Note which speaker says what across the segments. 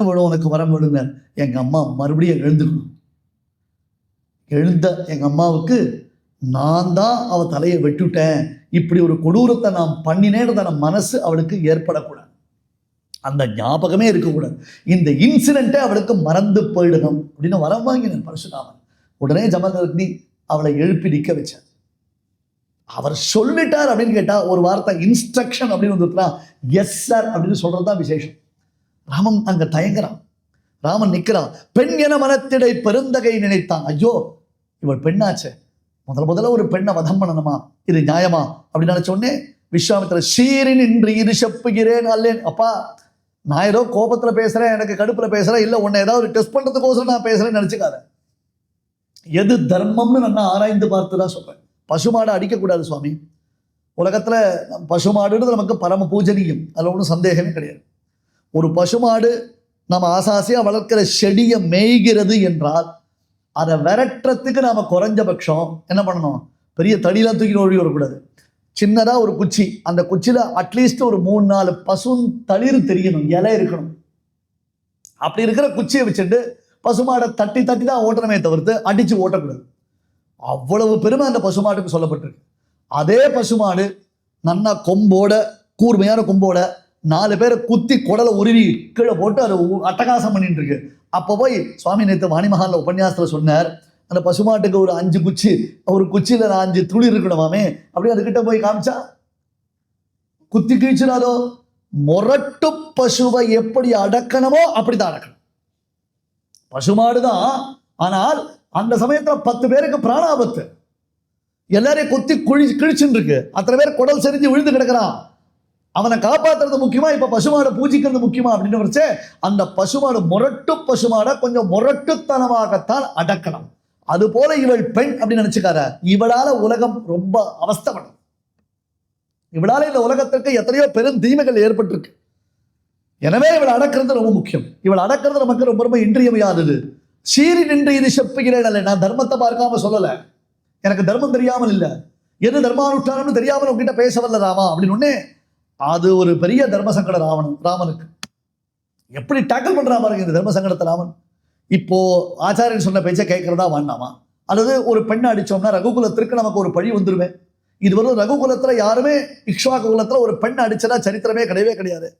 Speaker 1: உனக்கு வரம் வேணுங்க எங்கள் அம்மா மறுபடியும் எழுந்துக்கணும். எழுந்த எங்கள் அம்மாவுக்கு நான் தான் அவ தலையை வெட்டுட்டேன். இப்படி ஒரு கொடூரத்தை நான் பண்ணினேன்றதான மனசு அவளுக்கு ஏற்படக்கூடாது. அந்த ஞாபகமே இருக்கக்கூடாது. இந்த இன்சிடெண்ட்டை அவளுக்கு மறந்து போயிடணும். அப்படின்னு வரம் வாங்கினேன் பரசுராமன். உடனே ஜமதக்னி அவளை எழுப்பி நிற்க வச்சார். அவர் சொல்லிட்டார் அப்படின்னு கேட்டா ஒரு வார்த்தை இன்ஸ்ட்ரக்ஷன் அப்படின்னு வந்துருக்குன்னா எஸ் சார் அப்படின்னு சொல்றது தான் விசேஷம். ராமன் அங்க தயங்குறான். ராமன் நிற்கிறான் பெண் என மனத்திடை பெருந்தகை நினைத்தான். ஐயோ இவள் பெண்ணாச்சே. முதல் முதல்ல ஒரு பெண்ணை வதம் பண்ணணுமா? இது நியாயமா? அப்படின்னு நினைச்ச உடனே விஸ்வாமித்திர சீரின் இன்று இரு செப்புகிறேன் அல்லேன். அப்பா நான் ஏதோ கோபத்தில் பேசுகிறேன் எனக்கு கடுப்பில் பேசுறேன் இல்லை உன்னை ஏதாவது டெஸ்ட் பண்ணுறதுக்கோசரம் நான் பேசுகிறேன்னு நினச்சிக்காத. எது தர்மம்னு நான் ஆராய்ந்து பார்த்து தான் சொல்கிறேன் பசுமாடை அடிக்கக்கூடாது சுவாமி. உலகத்துல பசுமாடுன்றது நமக்கு பரம பூஜனீயம். அதில் ஒன்றும் சந்தேகமே கிடையாது. ஒரு பசுமாடு நம்ம ஆசாசியாக வளர்க்குற செடியை மேய்கிறது என்றால் அதை விரட்டுறதுக்கு நாம் குறைஞ்சபட்சம் என்ன பண்ணணும்? பெரிய தடியெல்லாம் தூக்கி ஓடி வரக்கூடாது. சின்னதாக ஒரு குச்சி. அந்த குச்சியில் அட்லீஸ்ட் ஒரு மூணு நாலு பசும் தளிர் தெரியணும். இலை இருக்கணும். அப்படி இருக்கிற குச்சியை வச்சுட்டு பசுமாடை தட்டி தட்டி தான் ஓட்டணுமே தவிர்த்து அடித்து ஓட்டக்கூடாது. அவ்வளவு பெருமை அந்த பசுமாட்டுக்கு சொல்லப்பட்டிருக்கு. அதே பசுமாடு நன்னா கொம்போட கூர்மையான கொம்போட நாலு பேரை குத்தி குடலை உருவி கீழே போட்டு அது அட்டகாசம் பண்ணிட்டு இருக்கு அப்போ போய் சுவாமி நேற்று வாணிமகாலில் உபன்யாசத்தில் சொன்னார் அந்த பசுமாட்டுக்கு ஒரு அஞ்சு குச்சி ஒரு குச்சியில் நான் அஞ்சு துளி இருக்கணுமாமே அப்படியே அதுக்கிட்ட போய் காமிச்சா குத்தி கீழ்ச்சினாலோ முரட்டு பசுவை எப்படி அடக்கணுமோ அப்படிதான் அடக்கணும். பசுமாடு தான் ஆனால் அந்த சமயத்தில் பத்து பேருக்கு பிராணாபத்து. எல்லாரையும் கொத்தி குழி கிழிச்சுன்னு இருக்கு அத்தனை பேர் குடல் செறிஞ்சு விழுந்து கிடக்கிறான். அவனை காப்பாத்துறது முக்கியமா இப்ப பசுமாடை பூஜிக்கிறது முக்கியமா அப்படின்னு வச்சு அந்த பசுமாடு முரட்டு பசுமாடை கொஞ்சம் முரட்டுத்தனமாகத்தான் அடக்கணும். அது போல இவள் பெண் அப்படின்னு நினைச்சுக்கார இவளால உலகம் ரொம்ப அவஸ்தப்படும். இவளால இந்த உலகத்திற்கு எத்தனையோ பெரும் தீமைகள் ஏற்பட்டிருக்கு. எனவே இவள் அடக்கிறது ரொம்ப முக்கியம். இவள் அடக்கிறது நமக்கு ரொம்ப ரொம்ப இன்றியமையாதது. சீறி நின்று இது செப்புகிறேன் அல்ல. நான் தர்மத்தை பார்க்காம சொல்லலை. எனக்கு தர்மம் தெரியாமல் இல்லை. எது தர்மானுஷ்டானம்னு தெரியாமல் உங்ககிட்ட பேச வரல ராமா அப்படின்னு உடனே அது ஒரு பெரிய தர்ம சங்கடம் ராவணன் ராமனுக்கு. எப்படி டேக்கிள் பண்ணுறா பாருங்க இந்த தர்ம சங்கடத்தை ராமன். இப்போ ஆச்சாரியன் சொன்ன பேச்சை கேட்கறதா வேண்டாமா? அல்லது ஒரு பெண்ணை அடிச்சோம்னா ரகுகுலத்திற்கு நமக்கு ஒரு பழி வந்துருவேன் இது வரும் ரகுகுலத்தில் யாருமே இக்ஷ்வாக்கு குலத்தில் ஒரு பெண் அடிச்சதா சரித்திரமே கிடையவே கிடையாது.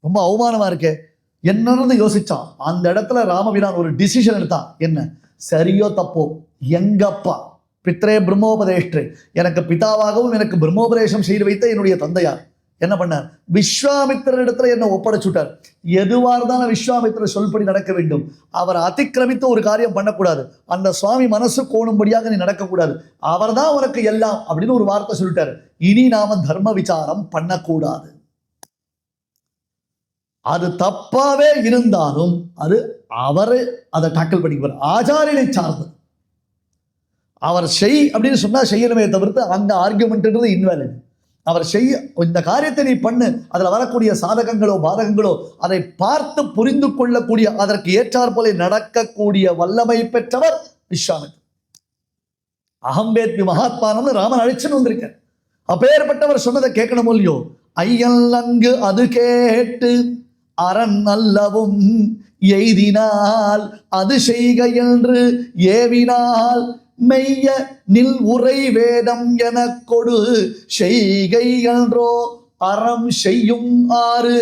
Speaker 1: ரொம்ப அவமானமாக இருக்கே. என்னன்னு யோசிச்சான். அந்த இடத்துல ராமபிரான் ஒரு டிசிஷன் எடுத்தான். என்ன? சரியோ தப்போ? எங்கப்பா? பித்ரே பிரம்மோபதேஷ்டு. எனக்கு பிதாவாகவும் எனக்கு பிரம்மோபதேசம் செய்து வைத்த என்னுடைய தந்தையார். என்ன பண்ணார்? விஸ்வாமித்திரர் இடத்துல என்ன ஒப்படைச்சுட்டார். எதுவாக இருந்தாலும் விஸ்வாமித்திரர் சொல்படி நடக்க வேண்டும். அவர் அதிக்கிரமித்து ஒரு காரியம் பண்ணக்கூடாது. அந்த சுவாமி மனசு கோணும்படியாக நீ நடக்கக்கூடாது. அவர்தான் உனக்கு எல்லாம் அப்படின்னு ஒரு வார்த்தை சொல்லிட்டார். இனி நாம தர்ம விசாரம் பண்ணக்கூடாது. அது தப்பாவே இருந்தாலும் அது அவரு அதை டாக்கிள் பண்ணிக்குவார். ஆச்சாரியனை சார்ந்தது அவர் செய் அப்படின்னு சொன்னா செய்யணுமே தவிர்த்து அந்த ஆர்குமெண்ட்ன்றது இன்வேலிட் அவர் செய்ய இந்த காரியத்தை நீ பண்ணு. அதுல வரக்கூடிய சாதகங்களோ பாதகங்களோ அதை பார்த்து புரிந்து கொள்ளக்கூடிய அதற்கு ஏற்றார் போல நடக்கக்கூடிய வல்லமை பெற்றவர் விஸ்வாமித்திரர் அகம்பேத்வி மகாத்மானம்னு ராமன் அழிச்சுன்னு வந்திருக்கார். அப்பேற்பட்டவர் சொன்னதை கேட்கணும் இல்லையோ? ஐயல்லங்கு அது கேட்டு அரண் அல்லவும் எய்தினால் அது செய்க என்று ஏவினால் மெய்ய நில் உரை வேதம் எனக் கொடு. செய்கை என்றோ அறம் செய்யும் ஆறு.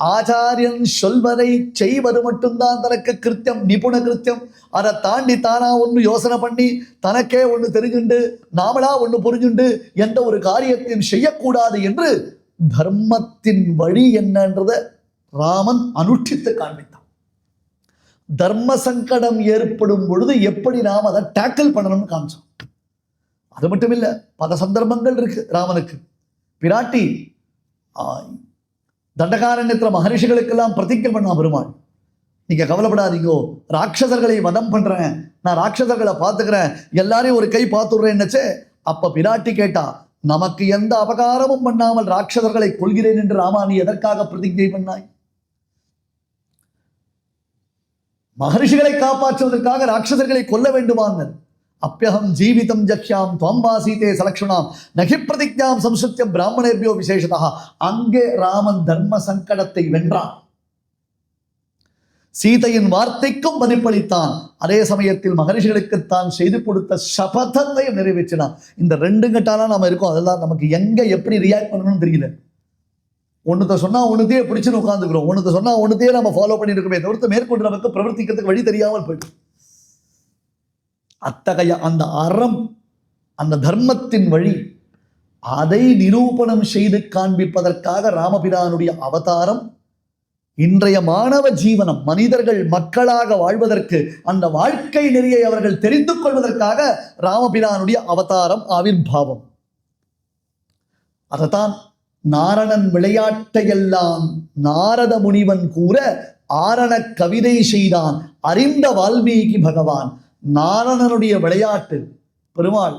Speaker 1: ஆச்சாரியன் சொல்வதை செய்வது மட்டும்தான் தனக்கு கிருத்தியம் நிபுண கிருத்தியம். அதை தாண்டி தானா ஒன்று யோசனை பண்ணி தனக்கே ஒன்று தெரிஞ்சுண்டு நாமளா ஒன்று புரிஞ்சுண்டு எந்த ஒரு காரியத்தையும் செய்யக்கூடாது என்று தர்மத்தின் வழி என்னன்றதை ராமன் அனுஷ்டித்து காண்பித்தான் தர்ம சங்கடம் ஏற்படும் பொழுது எப்படி நாம் அதை டேக்கிள் பண்ணணும்னு காமிச்சோம். அது மட்டும் இல்லை பல சந்தர்ப்பங்கள் இருக்கு ராமனுக்கு. பிராட்டி தண்டகாரண்யத்தில் மகரிஷிகளுக்கெல்லாம் பிரதிஜை பண்ணா பெருமாள். நீங்கள் கவலைப்படாதீங்கோ ராட்சசர்களை வதம் பண்ணுறேன் நான் ராட்சசர்களை பார்த்துக்கிறேன் எல்லாரையும் ஒரு கை பார்த்துடுறேன்னுச்சே அப்போ பிராட்டி கேட்டா நமக்கு எந்த அபகாரமும் பண்ணாமல் ராட்சசர்களை கொள்கிறேன் என்று ராமா நீ எதற்காக பிரதிஜை பண்ணாய்? மகரிஷிகளை காப்பாற்றுவதற்காக ராட்சசர்களை கொல்ல வேண்டுமான்னு அப்பியகம் ஜீவிதம் ஜக்யாம் துவம்பாசீதே சலக்ஷணாம் நகி பிரதிஜாம் சம்சுத்திய பிராமணேபியோ விசேஷதா அங்கே ராமன் தர்ம சங்கடத்தை வென்றான். சீதையின் வார்த்தைக்கும் பதிப்பளித்தான் அதே சமயத்தில் மகரிஷிகளுக்கு தான் செய்து கொடுத்த சபதத்தையும் நிறைவேற்றினான். இந்த ரெண்டு கட்டாலாம் நாம இருக்கோம். அதெல்லாம் நமக்கு எங்க எப்படி ரியாக்ட் பண்ணணும்னு தெரியல. ஒன்றத்தை சொன்னா ஒன்றுத்தையே பிடிச்சுன்னு உட்காந்துக்கிறோம் ஒன்றத்தை சொன்னால் ஒன்றுத்தையே நம்ம ஃபாலோ பண்ணிட்டு இருக்கோமே தவிர்த்து மேற்கொண்டு நமக்கு பிரவர்த்திக்கிறதுக்கு வழி தெரியாமல் போயிடும். அத்தகைய அந்த அறம் அந்த தர்மத்தின் வழி அதை நிரூபணம் செய்து காண்பிப்பதற்காக ராமபிரானுடைய அவதாரம் இன்றைய மாணவ ஜீவனம் மனிதர்கள் மக்களாக வாழ்வதற்கு அந்த வாழ்க்கை நெறியை அவர்கள் தெரிந்து கொள்வதற்காக ராமபிரானுடைய அவதாரம் ஆவிர்பாவம். அதைத்தான் நாரணன் விளையாட்டையெல்லாம் நாரத முனிவன் கூற ஆரண கவிதை செய்தான். அறிந்த வால்மீகி பகவான் நாரணனுடைய விளையாட்டு பெருமாள்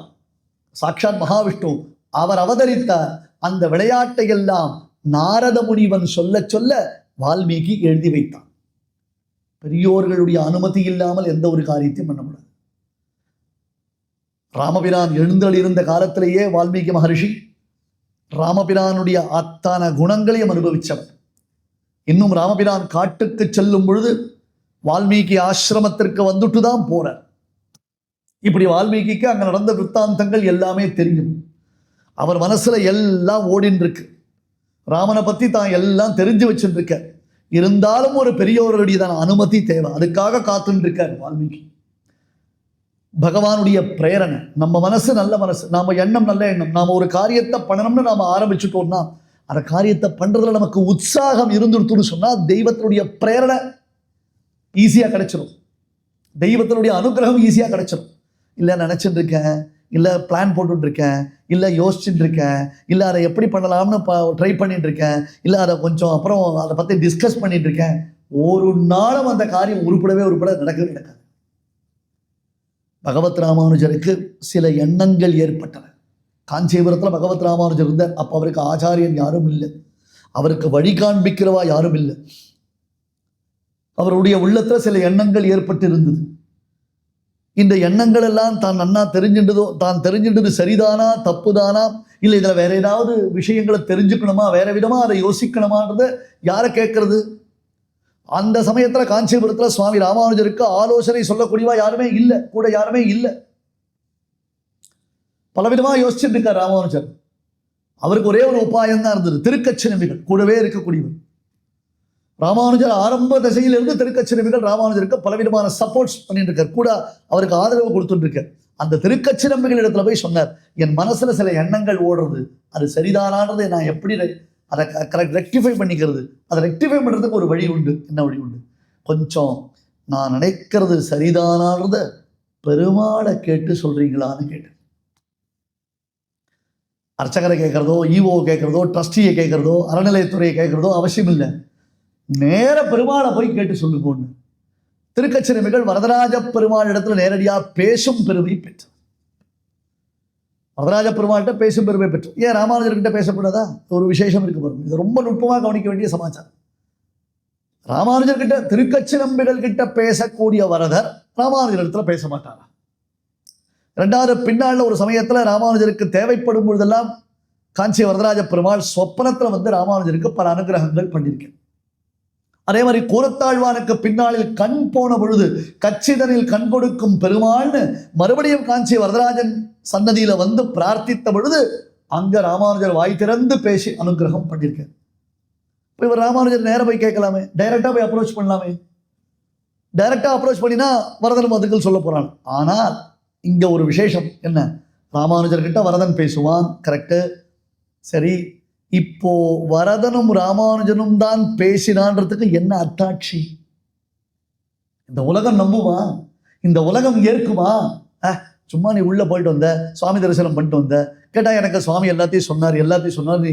Speaker 1: சாக்ஷாத் மகாவிஷ்ணு அவர் அவதரித்த அந்த விளையாட்டையெல்லாம் நாரத முனிவன் சொல்ல சொல்ல வால்மீகி எழுதி வைத்தான். பெரியோர்களுடைய அனுமதி இல்லாமல் எந்த ஒரு காரியத்தையும் பண்ண முடியாது. ராமபிரான் எழுந்தள் இருந்த காலத்திலேயே வால்மீகி மகரிஷி ராமபிரானுடைய அத்தான குணங்களையும் அனுபவித்தவர் இன்னும் ராமபிரான் காட்டுக்கு செல்லும் பொழுது வால்மீகி ஆசிரமத்திற்கு வந்துட்டு தான் போறார். இப்படி வால்மீகிக்கு அங்கே நடந்த விற்த்தாந்தங்கள் எல்லாமே தெரியும். அவர் மனசில் எல்லாம் ஓடின்னு இருக்கு ராமனை பற்றி தான் எல்லாம் தெரிஞ்சு வச்சுருக்க இருந்தாலும் ஒரு பெரியவர்களுடையதான அனுமதி தேவை. அதுக்காக காத்துன்னு இருக்கார் வால்மீகி. பகவானுடைய பிரேரணை நம்ம மனசு நல்ல மனசு. நாம் எண்ணம் நல்ல எண்ணம். நாம் ஒரு காரியத்தை பண்ணணும்னு நாம் ஆரம்பிச்சுட்டோம்னா அந்த காரியத்தை பண்ணுறதுல நமக்கு உற்சாகம் இருந்துருத்துன்னு சொன்னால் தெய்வத்தினுடைய பிரேரணை ஈஸியாக கிடைச்சிடும் தெய்வத்தினுடைய அனுகிரகம் ஈஸியாக கிடைச்சிடும் இல்லை நினச்சிட்டு இருக்கேன் இல்லை பிளான் போட்டுட்டு இருக்கேன் இல்லை யோசிச்சுட்டு இருக்கேன் இல்லை அதை எப்படி பண்ணலாம்னு ட்ரை பண்ணிட்டு இருக்கேன் இல்லை அதை கொஞ்சம் அப்புறம் அதை பற்றி டிஸ்கஸ் பண்ணிட்டு இருக்கேன் ஒரு நாளும் அந்த காரியம் உருப்படவே உருப்பட நடக்கவே நடக்காது. பகவத் ராமானுஜருக்கு சில எண்ணங்கள் ஏற்பட்டன. காஞ்சிபுரத்தில் பகவத் ராமானுஜர் இருந்தார். அப்போ அவருக்கு ஆச்சாரியன் யாரும் இல்லை. அவருக்கு வழி காண்பிக்கிறவா யாரும் இல்லை. அவருடைய உள்ளத்தில் சில எண்ணங்கள் ஏற்பட்டு இருந்தது இந்த எண்ணங்கள் எல்லாம் தான் நன்னா தெரிஞ்சின்றதோ தான் தெரிஞ்சின்றது சரிதானா தப்புதானா இல்லை இதில் வேற ஏதாவது விஷயங்களை தெரிஞ்சுக்கணுமா வேற விதமா அதை யோசிக்கணுமான்றத யாரை கேட்கறது? அந்த சமயத்தில் காஞ்சிபுரத்தில் சுவாமி ராமானுஜருக்கு ஆலோசனை சொல்லக்கூடியவா யாருமே இல்லை கூட யாருமே இல்லை. பலவிதமாக யோசிச்சுட்டு இருக்கார் ராமானுஜர். அவருக்கு ஒரே ஒரு உபாயம் தான் இருந்தது திருக்கச்சினமிகள் கூடவே இருக்கக்கூடியவர். ராமானுஜர் ஆரம்ப திசையிலிருந்து திருக்கச்சினமிகள் ராமானுஜருக்கு பலவிதமான சப்போர்ட்ஸ் பண்ணிட்டு இருக்கார் கூட அவருக்கு ஆதரவு கொடுத்துட்டு இருக்கார் அந்த திருக்கச்சினம்பிகள் இடத்துல போய் சொன்னார் என் மனசுல சில எண்ணங்கள் ஓடுறது அது சரிதானான்றதை நான் எப்படி அதை கரெக்ட் ரெக்டிஃபை பண்ணிக்கிறது. அதை ரெக்டிஃபை பண்ணுறதுக்கு ஒரு வழி உண்டு. என்ன வழி உண்டு? கொஞ்சம் நான் நினைக்கிறது சரிதானான்றத பெருமாளை கேட்டு சொல்கிறீங்களான்னு கேட்டேன். அர்ச்சகரை கேட்குறதோ ஈஓ கேட்குறதோ ட்ரஸ்டியை கேட்குறதோ அறநிலையத்துறையை கேட்குறதோ அவசியம் இல்லை. நேர பெருமாளை போய் கேட்டு சொல்லுங்கன்னு. திருக்கச்சிறுமிகள் வரதராஜ பெருமாள் இடத்துல நேரடியாக பேசும் பெருமை பெற்றது. வரதராஜ பெருமாள்கிட்ட பேசும் பெருமை பெற்று. ஏன் ராமானுஜர்கிட்ட பேசக்கூடாதா? ஒரு விசேஷம் இருக்கு பாருங்க. இது ரொம்ப நுட்பமாக கவனிக்க வேண்டிய சமாச்சாரம். ராமானுஜர்கிட்ட திருக்கச்சிரம்பிகள் கிட்ட பேசக்கூடிய வரதர் ராமானுஜர் இடத்துல பேச மாட்டாரா? ரெண்டாவது பின்னால் ஒரு சமயத்துல ராமானுஜருக்கு தேவைப்படும் பொழுதெல்லாம் காஞ்சி வரதராஜ பெருமாள் சொப்பனத்துல வந்து ராமானுஜருக்கு பல அனுகிரகங்கள் பண்ணியிருக்கேன் அதே மாதிரி கூரத்தாழ்வானுக்கு பின்னாளில் கண் போன பொழுது கச்சிதனில் கண் கொடுக்கும் பெருமாள்னு மறுபடியும் காஞ்சி வரதராஜன் சன்னதியில் வந்து பிரார்த்தித்த பொழுது அங்கே ராமானுஜர் வாய் திறந்து பேசி அனுகிரகம் பண்ணியிருக்கேன் இப்போ இவர் ராமானுஜர் நேராக போய் கேட்கலாமே. டைரெக்டாக போய் அப்ரோச் பண்ணலாமே. டைரெக்டாக அப்ரோச் பண்ணினா வரதன் மதுக்கள் சொல்ல போகிறான் ஆனால் இங்கே ஒரு விசேஷம். என்ன? ராமானுஜர்கிட்ட வரதன் பேசுவான். கரெக்டு சரி. இப்போ வரதனும் ராமானுஜனும் தான் பேசினான்றதுக்கு என்ன அத்தாட்சி? இந்த உலகம் நம்புமா? இந்த உலகம் ஏற்குமா? சும்மா நீ உள்ள போயிட்டு வந்த சுவாமி தரிசனம் பண்ணிட்டு வந்த கேட்டா எனக்கு சுவாமி எல்லாத்தையும் சொன்னார் எல்லாத்தையும் சொன்னார் நீ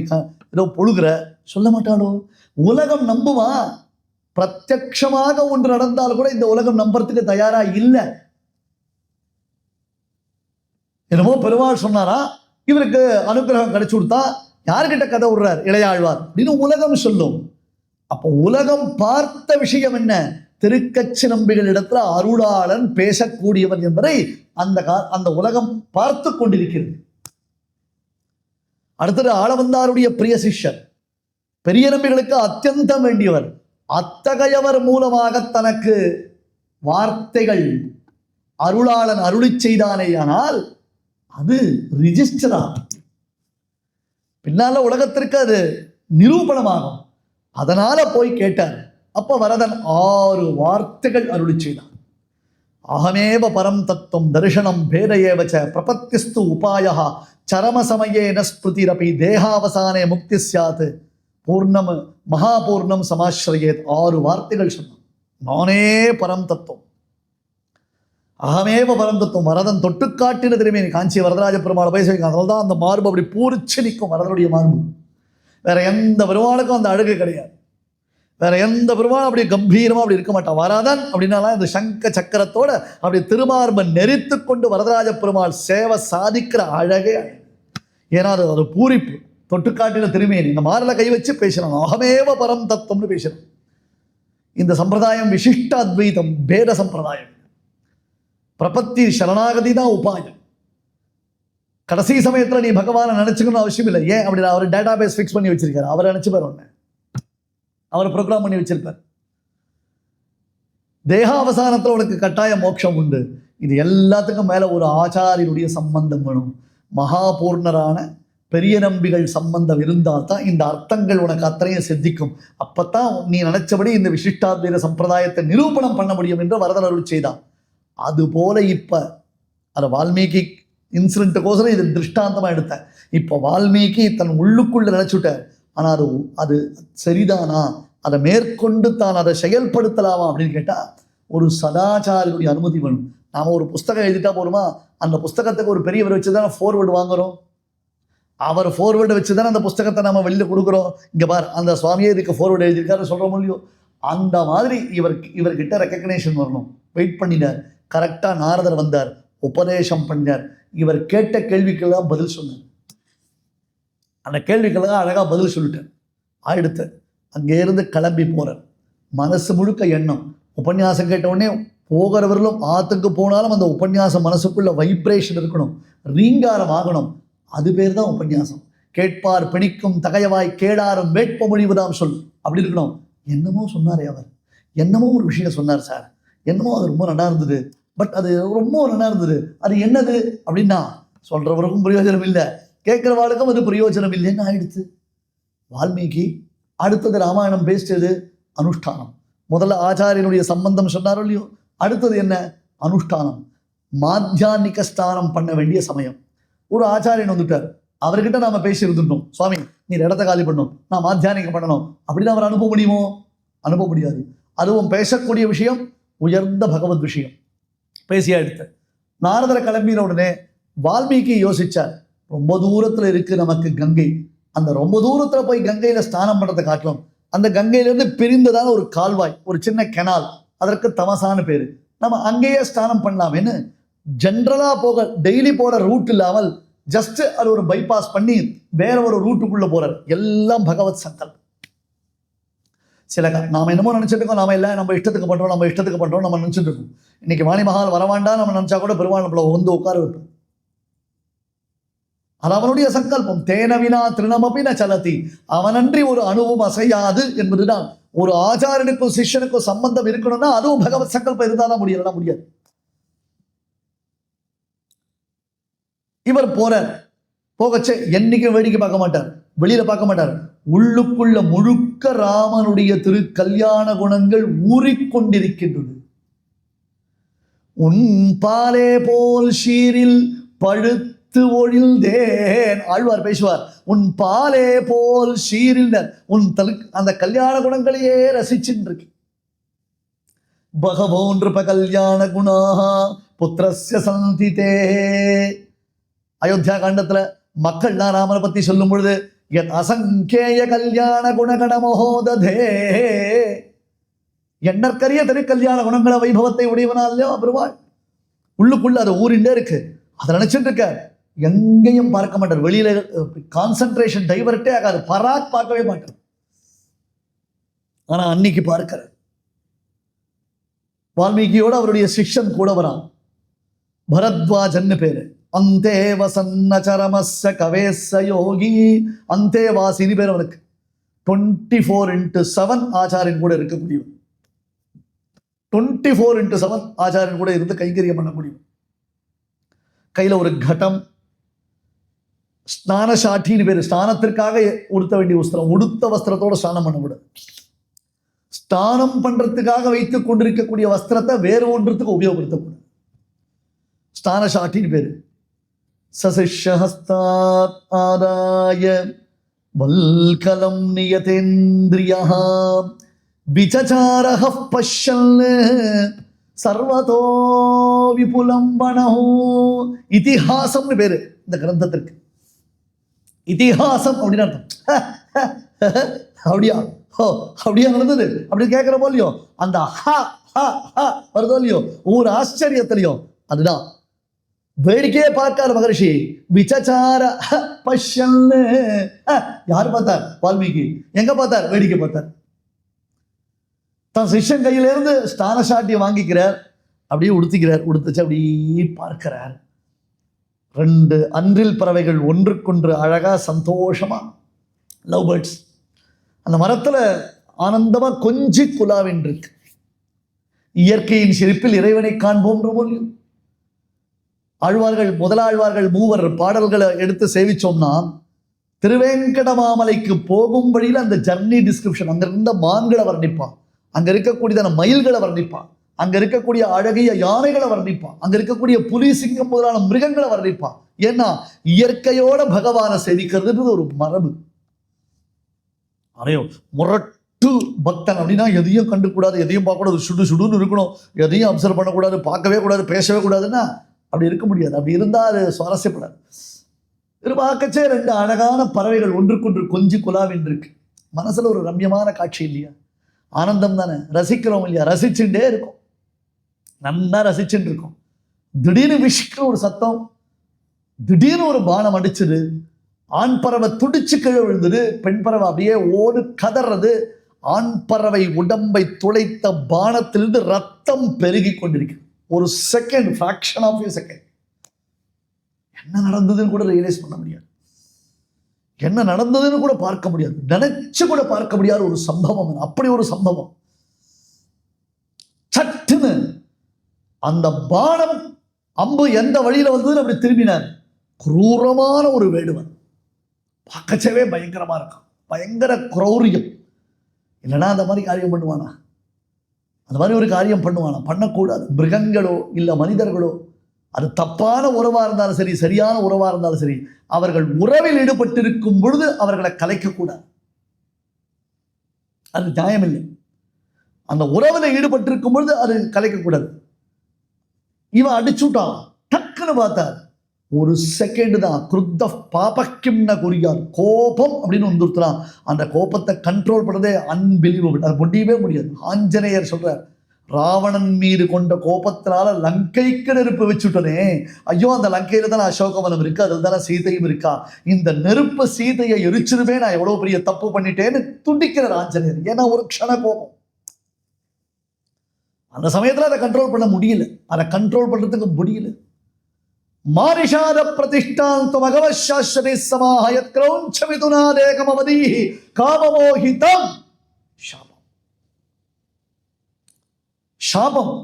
Speaker 1: ஏதோ பொழுகிற? சொல்ல மாட்டாளோ? உலகம் நம்புமா? பிரத்யக்ஷமாக ஒன்று நடந்தால் கூட இந்த உலகம் நம்புறதுக்கு தயாரா இல்லை. என்னமோ பெருமாள் சொன்னாரா? இவருக்கு அனுகிரகம் கிடைச்சு கொடுத்தா யார்கிட்ட கதை விடுறார்? இளையாழ்வார். அப்படின்னு உலகம் சொல்லும். அப்போ உலகம் பார்த்த விஷயம் என்ன? திருக்கச்சி நம்பிகள் இடத்துல அருளாளன் பேசக்கூடியவன் என்பதை அந்த கா- அந்த உலகம் பார்த்து கொண்டிருக்கிறது. அடுத்தது ஆளவந்தாருடைய பிரிய சிஷ்யர். பெரிய நம்பிகளுக்கு அத்தியந்தம் வேண்டியவர். அத்தகையவர் மூலமாக தனக்கு வார்த்தைகள் அருளாளன் அருளிச்செய்தானே ஆனால் அது ரிஜிஸ்டர் ஆகும். பின்னால் உலகத்திற்கு அது நிரூபணமாகும். அதனால் போய் கேட்டார். அப்போ வரதன் ஆறு வார்த்தைகள் அருளி செய்தான் அகமேவ பரம் தத்துவம் தரிசனம் பேதையேவச்ச பிரபத்திஸ்து உபாய சரமசமயேன ஸ்மிருதிரபி தேகாவசானே முக்தி சாத்து பூர்ணம் மகாபூர்ணம் சமாஸ்ரயேத் ஆறு வார்த்தைகள் சொன்னான் நானே பரம் தத்துவம். அகமேவ பரந்தத்துவம் வரதன் தொட்டு காட்டின திரும்பி காஞ்சி வரதராஜ பெருமாளை போய் சொல்லி அதனால தான் அந்த மார்பு அப்படி பூரிச்சு நிற்கும் வரதனுடைய மார்பு. வேற எந்த பெருமாளுக்கும் அந்த அழகு கிடையாது. வேற எந்த பெருமாளும் அப்படி கம்பீரமாக அப்படி இருக்க மாட்டான். வரதன் அப்படின்னாலாம் இந்த சங்க சக்கரத்தோட அப்படி திருமார்பன் நெறித்து கொண்டு வரதராஜ பெருமாள் சேவை சாதிக்கிற அழகே ஏன்னா அது ஒரு பூரிப்பு. தொட்டுக்காட்டின திருமேனி இந்த மாரில் கை வச்சு பேசுகிறோம் அகமேவ பரம் தத்துவம்னு பேசுகிறோம் இந்த சம்பிரதாயம் விசிஷ்ட அத்வைதம் பேத சம்பிரதாயம். பிரபத்தி சரணாகதி தான் உபாயம் கடைசி சமயத்தில் நீ பகவானை நினச்சிக்கணும்னு அவசியம் இல்லை ஏன் அப்படி அவர் டேட்டா பேஸ் ஃபிக்ஸ் பண்ணி வச்சிருக்காரு அவர் நினச்சிப்பார் ஒன்று அவர் ப்ரோக்ராம் பண்ணி வச்சிருப்பார் தேகாவசானத்தில் உனக்கு கட்டாய மோட்சம் உண்டு இது எல்லாத்துக்கும் மேலே ஒரு ஆச்சாரியனுடைய சம்பந்தம் வேணும் மகாபூர்ணரான பெரிய நம்பிகள் சம்பந்தம் இருந்தால் தான் இந்த அர்த்தங்கள் உனக்கு அத்தனையும் சித்திக்கும் தான் நீ நினைச்சபடி இந்த விசிஷ்டாத்வைத சம்பிரதாயத்தை நிரூபணம் பண்ண முடியும் என்று வரதன் அருள் செய்தான் அதுபோல் இப்போ அதை வால்மீகி இன்சிடென்ட்டுக்கோசரம் இது திருஷ்டாந்தமாக எடுத்தேன். இப்போ வால்மீகி தன் உள்ளுக்குள்ளே நினச்சுட்டார். ஆனால் அது அது சரிதானா? அதை மேற்கொண்டு தான் அதை செயல்படுத்தலாமா அப்படின்னு கேட்டால் ஒரு சதாச்சாரியுடைய அனுமதி வேணும். நாம் ஒரு புஸ்தகம் எழுதிட்டா போகிறோமா அந்த புஸ்தகத்துக்கு ஒரு பெரியவர் வச்சு தான் ஃபோர்வேர்டு வாங்குறோம். அவர் ஃபோர்வேர்டு வச்சு தானே அந்த புஸ்தகத்தை நம்ம வெளியில் கொடுக்குறோம். இங்கே பார் அந்த சுவாமியே இதுக்கு ஃபோர்வேர்டு எழுதியிருக்காரு சொல்கிறோம் இல்லையோ? அந்த மாதிரி இவர் இவர்கிட்ட ரெக்கக்னேஷன் வரணும். வெயிட் பண்ணினார் கரெக்டாக நாரதர் வந்தார் உபதேசம் பண்ணார் இவர் கேட்ட கேள்விக்கெல்லாம் பதில் சொன்னார். அந்த கேள்விக்கெல்லாம் அழகாக பதில் சொல்லிட்டார். ஆயிடுத்து அங்கேருந்து கிளம்பி போகிறார் மனசு முழுக்க எண்ணம். உபன்யாசம் கேட்ட உடனே போகிறவர்களும் ஆற்றுக்கு போனாலும் அந்த உபன்யாசம் மனசுக்குள்ள வைப்ரேஷன் இருக்கணும். ரீங்காரம் ஆகணும். அது பேர் தான் உபன்யாசம். கேட்பார் பிணிக்கும் தகையவாய் கேடாரும் வேட்பமொழிவுதான் சொல். அப்படி இருக்கணும். என்னமோ சொன்னாரே அவர். என்னமோ ஒரு விஷயம் சொன்னார் சார். என்னமோ அது ரொம்ப நல்லா இருந்தது. பட் அது ரொம்ப நல்லா இருந்தது. அது என்னது? அப்படின்னா சொல்றவருக்கும் பிரயோஜனம் இல்லை. கேட்குறவாளுக்கும் அது பிரயோஜனம் இல்லைன்னு ஆயிடுச்சு? வால்மீகி அடுத்தது ராமாயணம் பேசிட்டது அனுஷ்டானம். முதல்ல ஆச்சாரியனுடைய சம்பந்தம் சொன்னாரோ இல்லையோ? அடுத்தது என்ன? அனுஷ்டானம். மாத்தியானிக ஸ்தானம் பண்ண வேண்டிய சமயம். ஒரு ஆச்சாரியன் வந்துட்டார். அவர்கிட்ட நாம பேசி இருந்துட்டோம் சுவாமி நீர் இடத்த காலி பண்ணணும். நான் மாத்தியானிகம் பண்ணணும். அப்படின்னு அவர் அனுப்ப முடியுமோ? அனுப்ப முடியாது. அதுவும் பேசக்கூடிய விஷயம் உயர்ந்த பகவத் விஷயம். பேசியாக எடுத்த நாரதரை கிளம்பின உடனே வால்மீகி யோசிச்சார் ரொம்ப தூரத்தில் இருக்கு நமக்கு கங்கை. அந்த ரொம்ப தூரத்தில் போய் கங்கையில் ஸ்நானம் பண்ணுறதை காட்டிலும் அந்த கங்கையிலேருந்து பிரிந்ததான ஒரு கால்வாய் ஒரு சின்ன கெனால் அதற்கு தமசான பேர். நம்ம அங்கேயே ஸ்நானம் பண்ணலாமேன்னு ஜென்ரலாக போக டெய்லி போகிற ரூட் இல்லாமல் ஜஸ்ட் அது ஒரு பைபாஸ் பண்ணி வேற ஒரு ரூட்டுக்குள்ளே போகிறார் எல்லாம் பகவத் சங்கல்பம். சில க- நாம என்னமோ நினச்சிட்டு இருக்கோம் நாம இல்லை நம்ம இஷ்டத்துக்கு பண்றோம் நம்ம இஷ்டத்துக்கு பண்ணுறோம் நம்ம நினச்சிட்டு இருக்கோம் இன்னைக்கு வாணி மகால் வரவாண்டா நம்ம நினைச்சா கூட பெருமாள் நம்மளை வந்து உட்கார வைப்போம் அது அவனுடைய சங்கல்பம். தேனவினா திருணமபி ந சலதி. அவனன்றி ஒரு அணுவும் அசையாது என்பதுதான். ஒரு ஆச்சாரனுக்கும் சிஷ்யனுக்கும் சம்பந்தம் இருக்கணும்னா அதுவும் பகவத் சங்கல்பம் இருந்தாதான் முடியலன்னா முடியாது. இவர் போறார். போகச்சே என்னைக்கும் வேடிக்கை பார்க்க மாட்டார். வெளியில பார்க்க மாட்டார். உள்ளுக்குள்ள முழுக்க ராமனுடைய திரு கல்யாண குணங்கள் ஊறிக்கொண்டிருக்கின்றது. உன் பாலே போல் ஷீரில் பழுத்து ஒழிந்தேன். ஆழ்வார் பேசுவார் உன் பாலே போல் ஷீரில் உன் தலு அந்த கல்யாண குணங்களையே ரசிச்சுட்டு இருக்கு கல்யாண குணா புத்திரஸ்ய சந்திதே. அயோத்தியா மக்கள் மக்கள்லாம் ராமனை பத்தி சொல்லும் பொழுது எத் அசங்கேய கல்யாண குணகண மகோததே எண்ணற்கரிய திருக்கல்யாண குணங்கள வைபவத்தை உடையவனாலையோ பெருவாள் உள்ளுக்குள்ள அதை ஊறிண்டே இருக்கு அதை நினைச்சிட்டு இருக்க எங்கேயும் பார்க்க மாட்டார் வெளியில கான்சென்ட்ரேஷன் டைவர்ட்டே ஆகாது பராக் பார்க்கவே மாட்டார் ஆனா அன்னைக்கு பார்க்கிறார் வால்மீகியோட அவருடைய சிஷ்யன் கூட வரான் பரத்வாஜன்னு பேரு அந்தே வசன்ன சரமஸ்ஸ கவேச யோகி. அந்தே வாசினி பேர் அவனுக்கு. டுவெண்ட்டி ஃபோர் இன்ட்டு செவன் ஆச்சாரியன் கூட இருக்கக்கூடியவன் டுவெண்ட்டி ஃபோர் இன்ட்டு செவன் ஆச்சாரியன் கூட இருந்து கைங்கரியம் முடியும். கையில் ஒரு கட்டம். ஸ்நான சாட்டின்னு பேர். ஸ்நானத்திற்காக உடுத்த வேண்டிய வஸ்திரம். உடுத்த வஸ்திரத்தோட ஸ்நானம் பண்ணக்கூடாது ஸ்நானம் பண்ணுறதுக்காக வைத்துக் கொண்டிருக்கக்கூடிய வஸ்திரத்தை வேறு ஒன்றுத்துக்கு உபயோகப்படுத்தக்கூடாது. ஸ்நான சாட்டின்னு பேர். சசிஷஹஸ்தாத் ஆதாய வல்கலம் நியதேந்திரியா விசச்சாரः பஷ்யன் சர்வதோ விபுலம் வனஹோ பேரு இந்த கிரந்தத்திற்கு இதிஹாசம் அப்படின்னு அர்த்தம் அப்படியா ஹோ அப்படியா நடந்தது அப்படி கேட்குற போலியோ அந்த ஹ ஹ ஹ வருதோ இல்லையோ ஒரு ஆச்சரியத்திலையும் அதுதான் வேடிக்கையே பார்க்காத மகரிஷி. விசச்சார ஹ, பஷ்யன்னு யார் பார்த்தார்? வால்மீகி. எங்க பார்த்தார்? வேடிக்கை பார்த்தார். தன் சிஷ்யன் கையிலேருந்து ஸ்தான சாட்டியை வாங்கிக்கிறார். அப்படியே உடுத்திக்கிறார். உடுத்துச்சு அப்படியே பார்க்கிறார். ரெண்டு அன்றில் பறவைகள் ஒன்றுக்கொன்று அழகா சந்தோஷமா லவ் பேர்ட்ஸ் அந்த மரத்துல ஆனந்தமா கொஞ்சி குலாவென்றிருக்கு இயற்கையின் சிரிப்பில் இறைவனை காண்போன்ற போலியும் ஆழ்வார்கள் முதலாழ்வார்கள் மூவர் பாடல்களை எடுத்து சேவிச்சோம்னா திருவேங்கடமாமலைக்கு போகும் வழியில் அந்த ஜர்னி டிஸ்கிரிப்ஷன் அங்க இருந்த மான்களை வர்ணிப்பான். அங்கே இருக்கக்கூடியதான மயில்களை வர்ணிப்பான். அங்கே இருக்கக்கூடிய அழகிய யானைகளை வர்ணிப்பான். அங்கே இருக்கக்கூடிய புலி சிங்கம் முதலான மிருகங்களை வர்ணிப்பான். ஏன்னா இயற்கையோட பகவானை சேவிக்கிறதுன்றது ஒரு மரபு. அரையோ முரட்டு பக்தன் அப்படின்னா எதையும் கண்டுக்கூடாது எதையும் பார்க்கக்கூடாது. சுடு சுடுன்னு இருக்கணும். எதையும் அப்சர்வ் பண்ணக்கூடாது பார்க்கவே கூடாது பேசவே கூடாதுன்னா அப்படி இருக்க முடியாது. அப்படி இருந்தால் அது சுவாரஸ்யப்படாது. இது பார்க்கச்சே ரெண்டு அழகான பறவைகள் ஒன்றுக்கொன்று கொஞ்சி குலாவின்றிருக்கு மனசில் ஒரு ரம்யமான காட்சி இல்லையா? ஆனந்தம் தானே. ரசிக்கிறோம் இல்லையா? ரசிச்சுட்டே இருக்கும். நல்லா ரசிச்சுட்டு இருக்கும். திடீர்னு விஷிக்கிற ஒரு சத்தம் திடீர்னு ஒரு பானம் அடிச்சுது ஆண் பறவை துடிச்சு கீழே விழுந்தது பெண் பறவை அப்படியே ஓடு கதறது ஆண் பறவை உடம்பை துளைத்த பானத்திலிருந்து ரத்தம் பெருகி கொண்டிருக்கு ஒரு second fraction of a second என்ன நடந்ததுன்னு கூட ரியலைஸ் பண்ண முடியாது. என்ன நடந்ததுன்னு கூட பார்க்க முடியாது. நினைச்சு கூட பார்க்க முடியாத ஒரு சம்பவம் அப்படி ஒரு சம்பவம். சட்டுன்னு அந்த பானம் அம்பு எந்த வழியில வந்ததுன்னு அப்படி திரும்பினார். குரூரமான ஒரு வேடுவன். பார்க்கச்சவே பயங்கரமா இருக்கும். பயங்கர குரௌரியம். இல்லைன்னா அந்த மாதிரி காரியம் பண்ணுவானா? அந்த மாதிரி ஒரு காரியம் பண்ணுவானா? பண்ணக்கூடாது. மிருகங்களோ இல்லை மனிதர்களோ அது தப்பான உறவாக இருந்தாலும் சரி சரியான உறவாக இருந்தாலும் சரி அவர்கள் உறவில் ஈடுபட்டிருக்கும் பொழுது அவர்களை கலைக்கக்கூடாது. அது நியாயமில்லை. அந்த உறவில் ஈடுபட்டிருக்கும் பொழுது அது கலைக்கக்கூடாது. இவன் அடிச்சுட்டான் டக்குன்னு பார்த்தாரு. ஒரு செகண்ட் தான். குருத்த பாபக்கிம்ன குறியார் கோபம் அப்படின்னு வந்துருத்துறான் அந்த கோபத்தை கண்ட்ரோல் பண்ணதே அன்பிலீவபிள் அது முடியவே முடியாது. ஆஞ்சநேயர் சொல்கிறார் ராவணன் மீது கொண்ட கோபத்தினால லங்கைக்கு நெருப்பு வச்சுட்டனே. ஐயோ அந்த லங்கையில தான் அசோகவனம் இருக்கு. அதில் தானே சீதையும் இருக்கா? இந்த நெருப்பு சீதையை எரிச்சிருமே நான் எவ்வளோ பெரிய தப்பு பண்ணிட்டேன்னு துண்டிக்கிறார் ஆஞ்சநேயர். ஏன்னா ஒரு க்ஷண கோபம். அந்த சமயத்தில் அதை கண்ட்ரோல் பண்ண முடியல. அதை கண்ட்ரோல் பண்ணுறதுக்கு முடியல. மாரிஷாத பிரதிஷ்டாந்த மகவ சாஸ்வதி சமாஹயத் கிரௌஞ்ச மிதுனாதேகமவதி காமமோகிதம் சாபம் சாபம்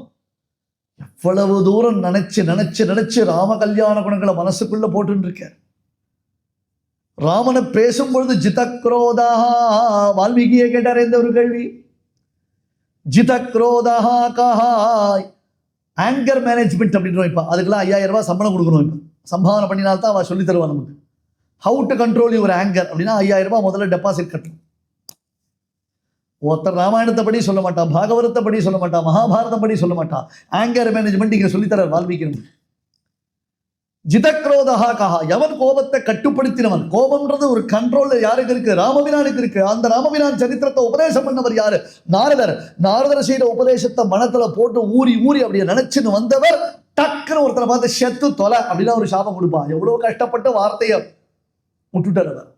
Speaker 1: எவ்வளவு தூரம் நினைச்சு நினைச்சு நினைச்சு ராம கல்யாண குணங்களை மனசுக்குள்ள போட்டுன்னு இருக்கார் ராமனை பேசும்பொழுது ஜிதக்ரோதா வால்மீகியை கேட்டார் இந்த ஒரு கேள்வி ஜிதக்ரோதா கஹாய் ஆங்கர் மேனேஜ்மெண்ட் அப்படின்றோம் இப்போ அதுக்கெல்லாம் ஐயாயிரம் ரூபா சம்பளம் கொடுக்கணும் இப்போ. சம்பாதனை பண்ணினால்தான் அவள் சொல்லி தருவா நமக்கு. How to control your anger அப்படின்னா ஐயாயிரம் ரூபாய் முதல்ல டெபாசிட் கட்டணும். ஒருத்தர் ராமாயணத்தை படி சொல்ல மாட்டான் பாகவதத்தை படி சொல்ல மாட்டான் மகாபாரதப்படி சொல்ல மாட்டான் ஆங்கர் மேனேஜ்மெண்ட் இங்கே சொல்லித்தரார் வால்மீகி நமக்கு. கஹா. எவன் கோபத்தை கட்டுப்படுத்தினவன்? கோபம்ன்றது ஒரு கண்ட்ரோல்ல யாருக்கு இருக்கு? ராமபிரானுக்கு இருக்கு. அந்த ராமபிரான் சரித்திரத்தை உபதேசம் பண்ணவர் யாரு? நாரதர். நாரதர் செய்த உபதேசத்தை மனத்துல போட்டு ஊறி ஊறி அப்படியே நினைச்சுன்னு வந்தவர் டக்குன்னு ஒருத்தரை பார்த்து செத்து தொலை அப்படின்னா ஒரு சாபம் கொடுப்பான். எவ்வளவு கஷ்டப்பட்ட வார்த்தையை விட்டுட்டார் அவர்.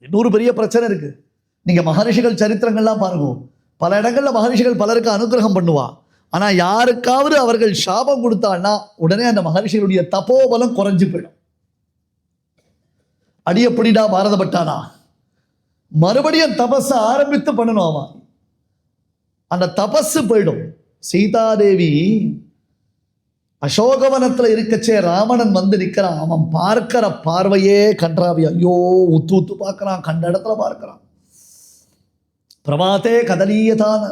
Speaker 1: இன்னொரு பெரிய பிரச்சனை இருக்கு. நீங்க மகரிஷிகள் சரித்திரங்கள்லாம் பாருங்க. பல இடங்கள்ல மகரிஷிகள் பலருக்கு அனுகிரகம் பண்ணுவான். ஆனா யாருக்காவது அவர்கள் சாபம் கொடுத்தான்னா உடனே அந்த மகரிஷிகளுடைய தபோபலம் குறைஞ்சு போயிடும். அடியப்படிடா பாரதப்பட்டானா மறுபடியும் தபஸை ஆரம்பித்து பண்ணணும் அவன். அந்த தபஸு போயிடும். சீதாதேவி அசோகவனத்துல இருக்கச்சே ராவணன் வந்து நிற்கிறான் அவன் பார்க்கிற பார்வையே கன்றாவி. ஐயோ உத்து உத்து பார்க்கறான். கண்ட இடத்துல பார்க்கறான். பிரபாத்தே கதலீயதான.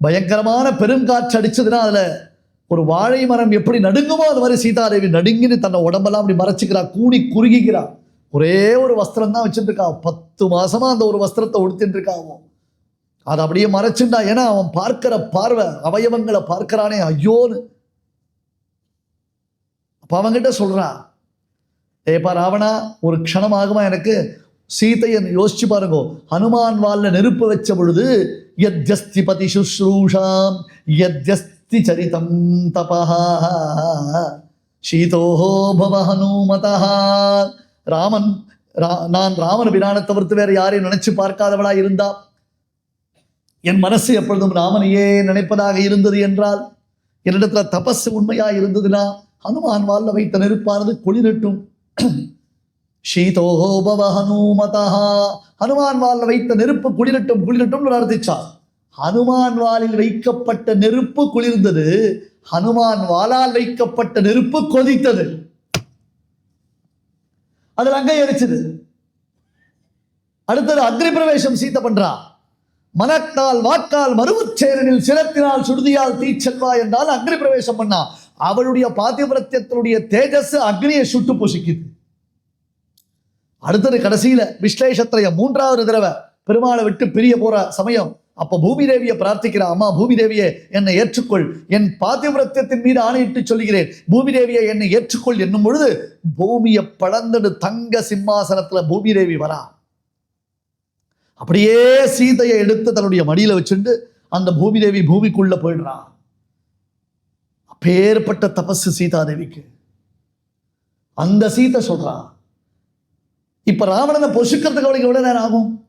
Speaker 1: பயங்கரமான பெருங்காற்று அடிச்சதுன்னா அதில் ஒரு வாழை மரம் எப்படி நடுங்குமோ அது மாதிரி சீதாதேவி நடுங்கின்னு தன்னை உடம்பெல்லாம் அப்படி மறைச்சிக்கிறா கூணி குறுகிக்கிறா. ஒரே ஒரு வஸ்திரம் தான் வச்சுட்டு பத்து மாசமா அந்த ஒரு வஸ்திரத்தை உடுத்திட்டு அவன் அதை அப்படியே மறைச்சுண்டா ஏன்னா அவன் பார்க்கிற பார்வை அவயவங்களை பார்க்கிறானே ஐயோன்னு. அப்போ அவன்கிட்ட சொல்கிறான் ஏப்பா ராவணா ஒரு க்ஷணம் ஆகுமா எனக்கு? சீதையை யோசிச்சு பாருங்க ஹனுமான் வாலில் நெருப்பு வச்ச பொழுது யத்யஸ்தி பதி சுஸ்ரூஷாம் யத்யஸ்தி சரிதம் தபா சீதோஹோ பவ ஹனுமதா ராமன் ரா- நான் ராமன் பிரானை தவிர்த்து வேற யாரையும் நினைச்சு பார்க்காதவளா இருந்தா என் மனசு எப்பொழுதும் ராமனையே நினைப்பதாக இருந்தது என்றால் என்னிடத்துல தபஸ் உண்மையா இருந்ததுன்னா ஹனுமான் வால்ல வைத்த நெருப்பானது குளிரட்டும் ஷீதோஹோ ஹனுமதா ஹனுமான் வாலில் வைத்த நெருப்பு குளிரட்டும் குளிரட்டும் பிரார்த்திச்சார் ஹனுமான் வாலில் வைக்கப்பட்ட நெருப்பு குளிர்ந்தது ஹனுமான் வாலால் வைக்கப்பட்ட நெருப்பு கொதித்தது. அதில் அங்கே எரிச்சது. அடுத்தது அக்னி பிரவேசம் சீத்த பண்றா மனத்தால் வாக்கால் மருவுச்சேரனில் சிரத்தினால் சுடுதியால் தீச்செல்வா என்றால் அக்னி பிரவேசம் பண்ணா. அவளுடைய பாத்தியபிரத்தியத்தினுடைய தேஜஸ் அக்னியை சுட்டு பொசிக்குது. அடுத்தது கடைசியில விஸ்லேஷத்திரைய மூன்றாவது தடவை பெருமாளை விட்டு பிரிய போற சமயம் அப்ப பூமி தேவியை பிரார்த்திக்கிறா அம்மா பூமி தேவியை என்னை ஏற்றுக்கொள். என் பாத்தியபிரத்தியத்தின் மீது ஆணையிட்டு சொல்கிறேன் பூமி தேவியை என்னை ஏற்றுக்கொள் என்னும் பொழுது பூமியை பழந்தடு தங்க சிம்மாசனத்துல பூமி தேவி வரா. அப்படியே சீதையை எடுத்து தன்னுடைய மடியில வச்சுட்டு அந்த பூமி தேவி பூமிக்குள்ள போயிடுறா. அப்பேற்பட்ட தபசு சீதாதேவிக்கு அந்த சீதை சொல்றான் இப்ப ராவணனை பொசுக்கிறதுக்கு அவளுக்கு எவ்வளவு நேரம் ஆகும்?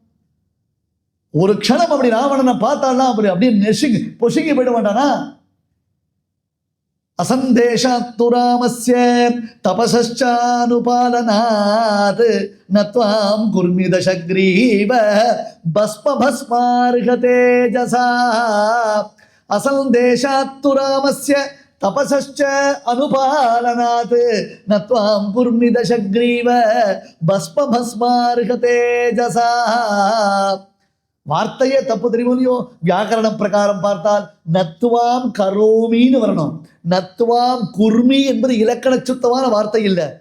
Speaker 1: ஒரு க்ஷணம் அப்படி ராவணனை பார்த்தான்னா அப்படி அப்படியே நெசுங்கி பொசுங்கி போயிட மாட்டானா? அசந்தேஷாத்து ராமஸ்ய தபசானுபாலனாத் நத்வாம் குர்மி தசக்ரீவ பஸ்ம பஸ்மார்க தேஜசா. அசந்தேஷாத்து ராமஸ்ய தபசச்ச அனுபாலனாத் நத்வாம் குர்மி தசக்ரீவ பஸ்ம பஸ்மார்க தேஜசா வார்த்தையே தப்பு தெரியுமோ? வியாக்கரணம் பிரகாரம் பார்த்தால் நத்துவாம் கரோமின்னு வரணும். நத்துவாம் குர்மி என்பது இலக்கண சுத்தமான வார்த்தை இல்லை.